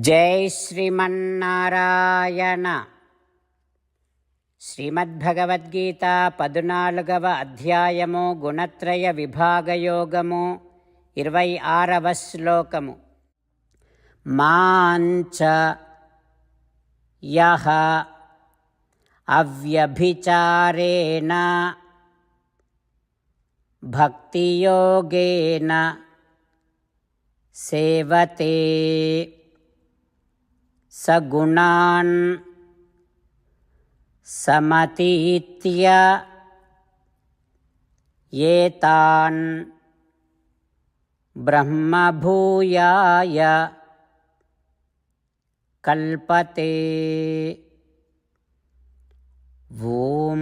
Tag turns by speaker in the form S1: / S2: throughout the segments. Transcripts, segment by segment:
S1: జై శ్రీమన్నారాయణ. శ్రీమద్భగవద్గీత పదునాలుగవ అధ్యాయము గుణత్రయ విభాగయోగము ఇరవై ఆరవ శ్లోకము. మాంచ యహ అవ్యభిచారేణ భక్తియోగేన సేవతే. సగుణాన్ సమతీత్య ఏతాన్ బ్రహ్మభూయాయ కల్పతే ఓం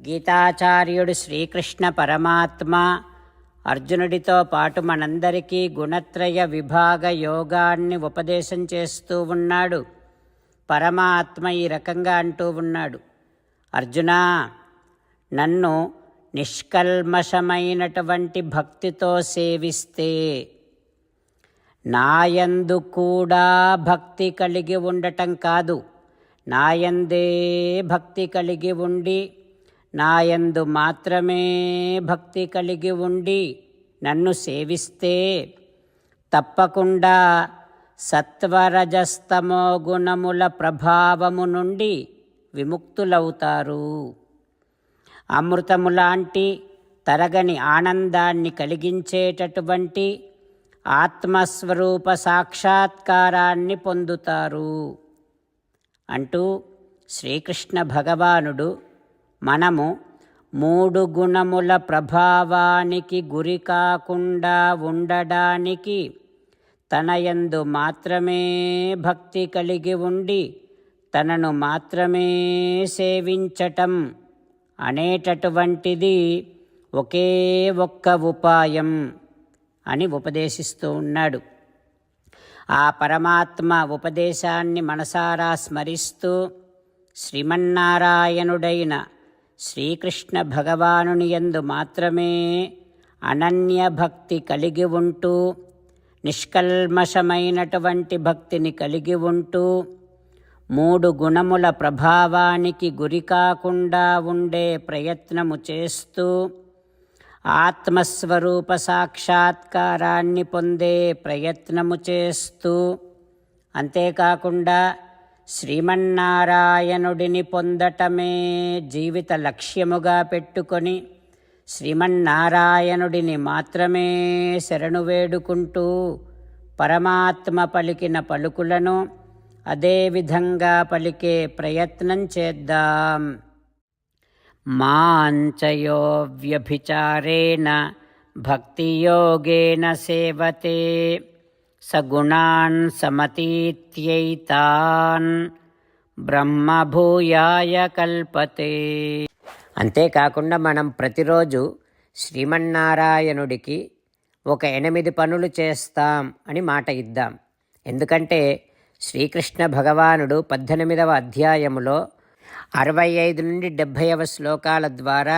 S1: గీతాచార్యుడు శ్రీకృష్ణ పరమాత్మ అర్జునుడితో పాటు మనందరికీ గుణత్రయ విభాగ యోగాన్ని ఉపదేశం చేస్తూ ఉన్నాడు. పరమాత్మ ఈ రకంగా అంటూ ఉన్నాడు. అర్జునా నన్ను నిష్కల్మషమైనటువంటి భక్తితో సేవిస్తే నాయందు కూడా భక్తి కలిగి ఉండటం కాదు. నాయందే భక్తి కలిగి ఉండి నాయందు మాత్రమే భక్తి కలిగి ఉండి నన్ను సేవిస్తే తప్పకుండా సత్వరజస్తమో గుణముల ప్రభావము నుండి విముక్తులవుతారు. అమృతము లాంటి తరగని ఆనందాన్ని కలిగించేటటువంటి ఆత్మస్వరూప సాక్షాత్కారాన్ని పొందుతారు. అంటూ శ్రీకృష్ణ భగవానుడు మనము మూడు గుణముల ప్రభావానికి గురి కాకుండా ఉండడానికి తనయందు మాత్రమే భక్తి కలిగి ఉండి తనను మాత్రమే సేవించటం అనేటటువంటిది ఒకే ఒక్క ఉపాయం అని ఉపదేశిస్తూ ఉన్నాడు. ఆ పరమాత్మ ఉపదేశాన్ని మనసారా స్మరిస్తూ శ్రీమన్నారాయణుడైన శ్రీకృష్ణ భగవానుని యందు మాత్రమే అనన్య భక్తి కలిగి ఉంటూ నిష్కల్మషమైనటువంటి భక్తిని కలిగి ఉంటూ మూడు గుణముల ప్రభావానికి గురి కాకుండా ఉండే ప్రయత్నము చేస్తూ ఆత్మస్వరూప సాక్షాత్కారాన్ని పొందే ప్రయత్నము చేస్తూ అంతేకాకుండా శ్రీమన్నారాయణుడిని పొందటమే జీవిత లక్ష్యముగా పెట్టుకొని శ్రీమన్నారాయణుడిని మాత్రమే శరణు వేడుకుంటూ పరమాత్మ పలికిన పలుకులను అదేవిధంగా పలికే ప్రయత్నం చేద్దాం. మాంచయో వ్యభిచారేణ భక్తియోగేన సేవతే సగుణాన్ సమతీత్యైతాన్ బ్రహ్మభూయాయ కల్పతే అంతేకాకుండా మనం ప్రతిరోజు శ్రీమన్నారాయణుడికి ఒక ఎనిమిది పనులు చేస్తాం అని మాట ఇద్దాం. ఎందుకంటే శ్రీకృష్ణ భగవానుడు పద్దెనిమిదవ అధ్యాయములో అరవై ఐదు నుండి డెబ్భైవ శ్లోకాల ద్వారా